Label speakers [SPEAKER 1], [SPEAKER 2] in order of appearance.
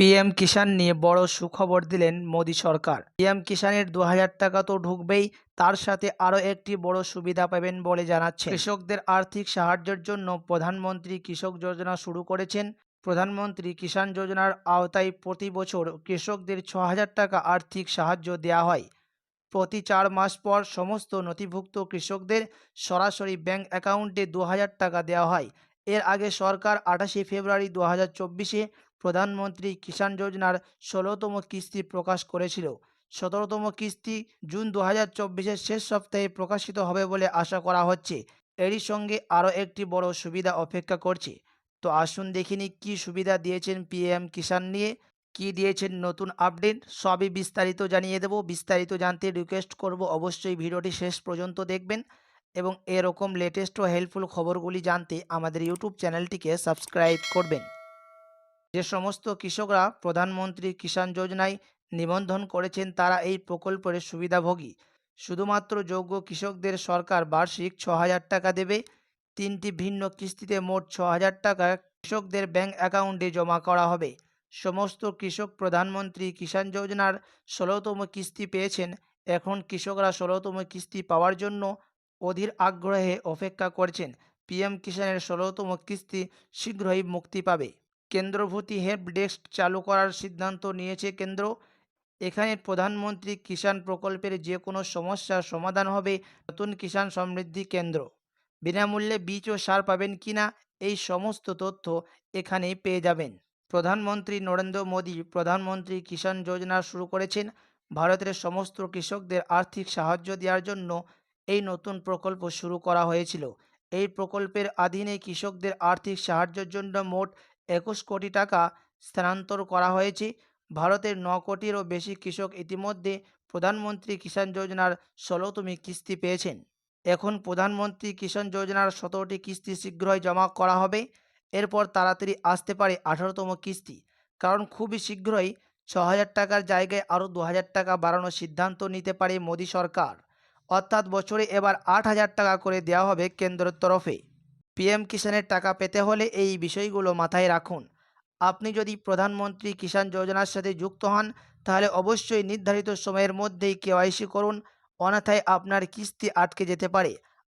[SPEAKER 1] PM কিষাণ নিয়ে বড় সুখবর দিলেন মোদী সরকার। পিএম কিষাণের দু হাজার টাকা তো ঢুকবেই, তার সাথে আরও একটি বড় সুবিধা পাবেন বলে জানাচ্ছে। কৃষকদের আর্থিক সাহায্যের জন্য প্রধানমন্ত্রী কৃষক যোজনা শুরু করেছেন। প্রধানমন্ত্রী কিষাণ যোজনার আওতায় প্রতি বছর কৃষকদের ছ হাজার টাকা আর্থিক সাহায্য দেওয়া হয়। প্রতি চার মাস পর সমস্ত নথিভুক্ত কৃষকদের সরাসরি ব্যাংক অ্যাকাউন্টে দু হাজার টাকা দেওয়া হয়। এর আগে সরকার আঠাশে ফেব্রুয়ারি দু হাজার চব্বিশে প্রধানমন্ত্রী কিষাণ যোজনার ষোলোতম কিস্তি প্রকাশ করেছিল। সতেরোতম কিস্তি জুন দু হাজার শেষ সপ্তাহে প্রকাশিত হবে বলে আশা করা হচ্ছে। এরই সঙ্গে আরও একটি বড় সুবিধা অপেক্ষা করছে। তো আসুন দেখিনি কী সুবিধা দিয়েছেন পিএম কিষাণ নিয়ে। কি দিয়েছেন নতুন আপডেট? সবই বিস্তারিত জানিয়ে দেব। বিস্তারিত জানতে রিকোয়েস্ট করব অবশ্যই ভিডিওটি শেষ পর্যন্ত দেখবেন এবং এরকম লেটেস্ট ও হেল্পফুল খবরগুলি জানতে আমাদের ইউটিউব চ্যানেলটিকে সাবস্ক্রাইব করবেন। যে সমস্ত কৃষকরা প্রধানমন্ত্রী কিষাণ যোজনায় নিবন্ধন করেছেন, তারা এই প্রকল্পের সুবিধাভোগী। শুধুমাত্র যোগ্য কৃষকদের সরকার বার্ষিক ছ হাজার টাকা দেবে। তিনটি ভিন্ন কিস্তিতে মোট ছ হাজার টাকা কৃষকদের ব্যাংক অ্যাকাউন্টে জমা করা হবে। সমস্ত কৃষক প্রধানমন্ত্রী কিষাণ যোজনার ষোলোতম কিস্তি পেয়েছেন। এখন কৃষকরা ষোলোতম কিস্তি পাওয়ার জন্য অধীর আগ্রহে অপেক্ষা করছেন। পিএম কিষাণের ষোলোতম কিস্তি শীঘ্রই মুক্তি পাবে। কেন্দ্রভূতি হেল্প ডেস্ক চালু করার সিদ্ধান্ত নিয়েছে কেন্দ্র। এখানে প্রধানমন্ত্রী কিষাণ প্রকল্পের যে কোনো সমস্যার সমাধান হবে নতুন কিষাণ সমৃদ্ধি কেন্দ্র। বিনামূল্যে বীজ ও সার পাবেন কিনা এই সমস্ত তথ্য এখানেই পেয়ে যাবেন। প্রধানমন্ত্রী নরেন্দ্র মোদী প্রধানমন্ত্রী কিষাণ যোজনা শুরু করেছেন। ভারতের সমস্ত কৃষকদের আর্থিক সাহায্য দেওয়ার জন্য এই নতুন প্রকল্প শুরু করা হয়েছিল। এই প্রকল্পের অধীনে কৃষকদের আর্থিক সাহায্যের জন্য মোট একুশ কোটি টাকা স্থানান্তর করা হয়েছে। ভারতের ন কোটিরও বেশি কৃষক ইতিমধ্যে প্রধানমন্ত্রী কিষাণ যোজনার ষোলোতমি কিস্তি পেয়েছেন। এখন প্রধানমন্ত্রী কিষাণ যোজনার সতেরোটি কিস্তি শীঘ্রই জমা করা হবে। এরপর তাড়াতাড়ি আসতে পারে আঠারোতম কিস্তি। কারণ খুবই শীঘ্রই ছ হাজার টাকার জায়গায় আরও দু হাজার টাকা বাড়ানোর সিদ্ধান্ত নিতে পারে মোদী সরকার। অর্থাৎ বছরে এবার আট হাজার টাকা করে দেওয়া হবে কেন্দ্রের তরফে। পিএম কিষাণের টাকা পেতে হলে এই বিষয়গুলো মাথায় রাখুন। আপনি যদি প্রধানমন্ত্রী কিষাণ যোজনার সাথে যুক্ত হন, তাহলে অবশ্যই নির্ধারিত সময়ের মধ্যেই কেওয়াইসি করুন। অন্যথায় আপনার কিস্তি আটকে যেতে পারে।